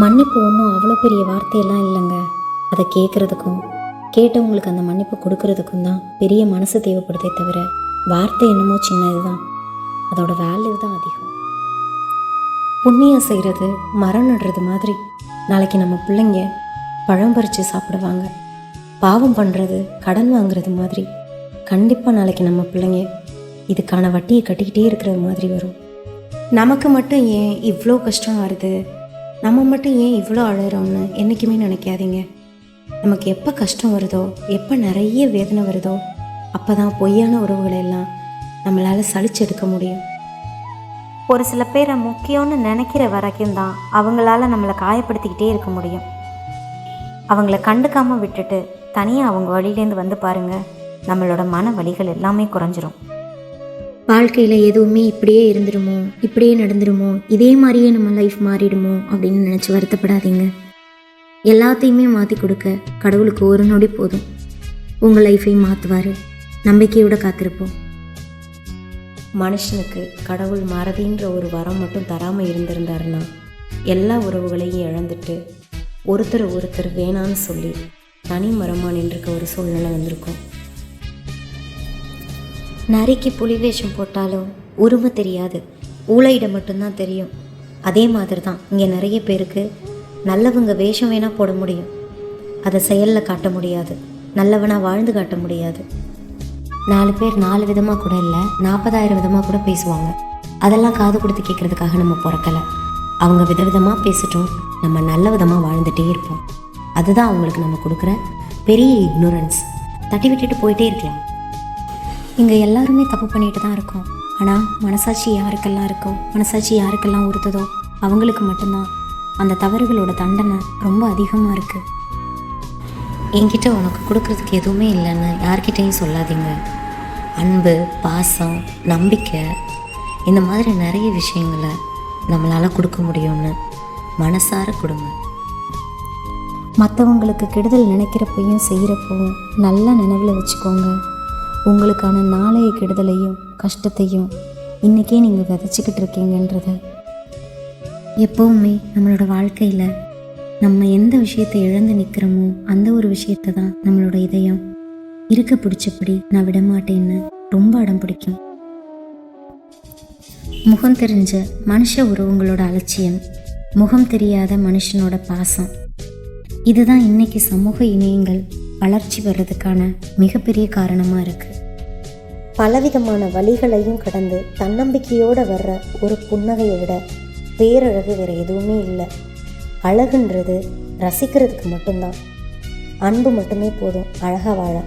மன்னிப்பு ஒன்றும் அவ்வளோ பெரிய வார்த்தையெல்லாம் இல்லைங்க. அதை கேட்குறதுக்கும் கேட்டவங்களுக்கு அந்த மன்னிப்பு கொடுக்கறதுக்கும் தான் பெரிய மனசு தேவைப்படுதே தவிர வார்த்தை என்னமோ சின்னது தான். அதோட வேல்யூ தான் அதிகம். புண்ணியம் செய்கிறது மரம் நடுறது மாதிரி நாளைக்கு நம்ம பிள்ளைங்க பழம் பறித்து சாப்பிடுவாங்க. பாவம் பண்ணுறது கடன் வாங்குறது மாதிரி கண்டிப்பாக நாளைக்கு நம்ம பிள்ளைங்க இதுக்கான வட்டியை கட்டிக்கிட்டே இருக்கிற மாதிரி வரும். நமக்கு மட்டும் ஏன் இவ்வளோ கஷ்டம் வருது? நம்ம மட்டும் ஏன் இவ்வளோ அழகிறோம்னு என்றைக்குமே நினைக்காதீங்க. நமக்கு எப்போ கஷ்டம் வருதோ எப்போ நிறைய வேதனை வருதோ அப்போ தான் பொய்யான உறவுகளை எல்லாம் நம்மளால் சளிச்செடுக்க முடியும். ஒரு சில பேரை முக்கியம்னு நினைக்கிற வரைக்கும் தான் அவங்களால நம்மளை காயப்படுத்திக்கிட்டே இருக்க முடியும். அவங்கள கண்டுக்காமல் விட்டுட்டு தனியாக அவங்க வழியிலேருந்து வந்து பாருங்க நம்மளோட மன வலிகள் எல்லாமே குறைஞ்சிரும். வாழ்க்கையில் எதுவுமே இப்படியே இருந்துருமோ இப்படியே நடந்துருமோ இதே மாதிரியே நம்ம லைஃப் மாறிடுமோ அப்படின்னு நினச்சி வருத்தப்படாதீங்க. எல்லாத்தையுமே மாற்றி கொடுக்க கடவுளுக்கு ஒரு நொடி போதும். உங்கள் லைஃபையும் மாற்றுவார் நம்பிக்கையோட காத்திருப்போம். மனுஷனுக்கு கடவுள் மறதின்ற ஒரு வரம் மட்டும் தராமல் இருந்திருந்தாருன்னா எல்லா உறவுகளையும் இழந்துட்டு ஒருத்தர் ஒருத்தர் வேணான்னு சொல்லி தனி மரமாக நின்றுக்க ஒரு சூழ்நிலை வந்திருக்கும். நரிக்கு புலி வேஷம் போட்டாலும் உருவ தெரியாது. ஊழையிட மட்டும்தான் தெரியும். அதே மாதிரி தான் இங்கே நிறைய பேருக்கு நல்லவங்க வேஷம் வேணால் போட முடியும். அதை செயலில் காட்ட முடியாது. நல்லவனாக வாழ்ந்து காட்ட முடியாது. நாலு பேர் நாலு விதமாக கூட இல்லை நாற்பதாயிரம் விதமாக கூட பேசுவாங்க. அதெல்லாம் காது கொடுத்து கேட்குறதுக்காக நம்ம பிறக்கலை. அவங்க விதவிதமாக பேசிட்டோம் நம்ம நல்ல விதமாக வாழ்ந்துட்டே இருப்போம். அதுதான் அவங்களுக்கு நம்ம கொடுக்குற பெரிய இக்னோரன்ஸ் தட்டி விட்டுட்டு போயிட்டே இருக்கலாம். இங்கே எல்லாருமே தப்பு பண்ணிட்டு தான் இருக்கோம். ஆனால் மனசாட்சி யாருக்கெல்லாம் இருக்கோ மனசாட்சி யாருக்கெல்லாம் உறுத்துதோ அவங்களுக்கு மட்டும்தான். அந்த தவறுகளோட தண்டனை ரொம்ப அதிகமாக இருக்குது என்கிட்ட உனக்கு கொடுக்கறதுக்கு எதுவுமே இல்லைன்னு யார்கிட்டையும் சொல்லாதீங்க. அன்பு பாசம் நம்பிக்கை இந்த மாதிரி நிறைய விஷயங்களை நம்மளால் கொடுக்க முடியும்னு மனசார கொடுங்க. மற்றவங்களுக்கு கெடுதல் நினைக்கிறப்பையும் செய்கிறப்பவும் நல்லா நினைவில் வச்சுக்கோங்க. உங்களுக்கான நாளைய கெடுதலையும் கஷ்டத்தையும் இன்றைக்கே நீங்கள் விதைச்சிக்கிட்டு இருக்கீங்கன்றத எப்போவுமே நம்மளோட வாழ்க்கையில் நம்ம எந்த விஷயத்தை இழந்து நிற்கிறோமோ அந்த ஒரு விஷயத்தை தான் நம்மளோட இதயம் இருக்க பிடிச்சபடி நான் விடமாட்டேன்னு ரொம்ப அடம் பிடிக்கும். முகம் தெரிஞ்ச மனுஷ உறவுங்களோட அலட்சியம் முகம் தெரியாத மனுஷனோட பாசம். இதுதான் இன்னைக்கு சமூக இணையங்கள் வளர்ச்சி வர்றதுக்கான மிகப்பெரிய காரணமாக இருக்குது பலவிதமான வழிகளையும் கடந்து தன்னம்பிக்கையோடு வர்ற ஒரு புன்னகையை விட பேரழகு வேறு எதுவுமே இல்லை. அழகுன்றது ரசிக்கிறதுக்கு மட்டும்தான். அன்பு மட்டுமே போதும். அழகாக வாழ.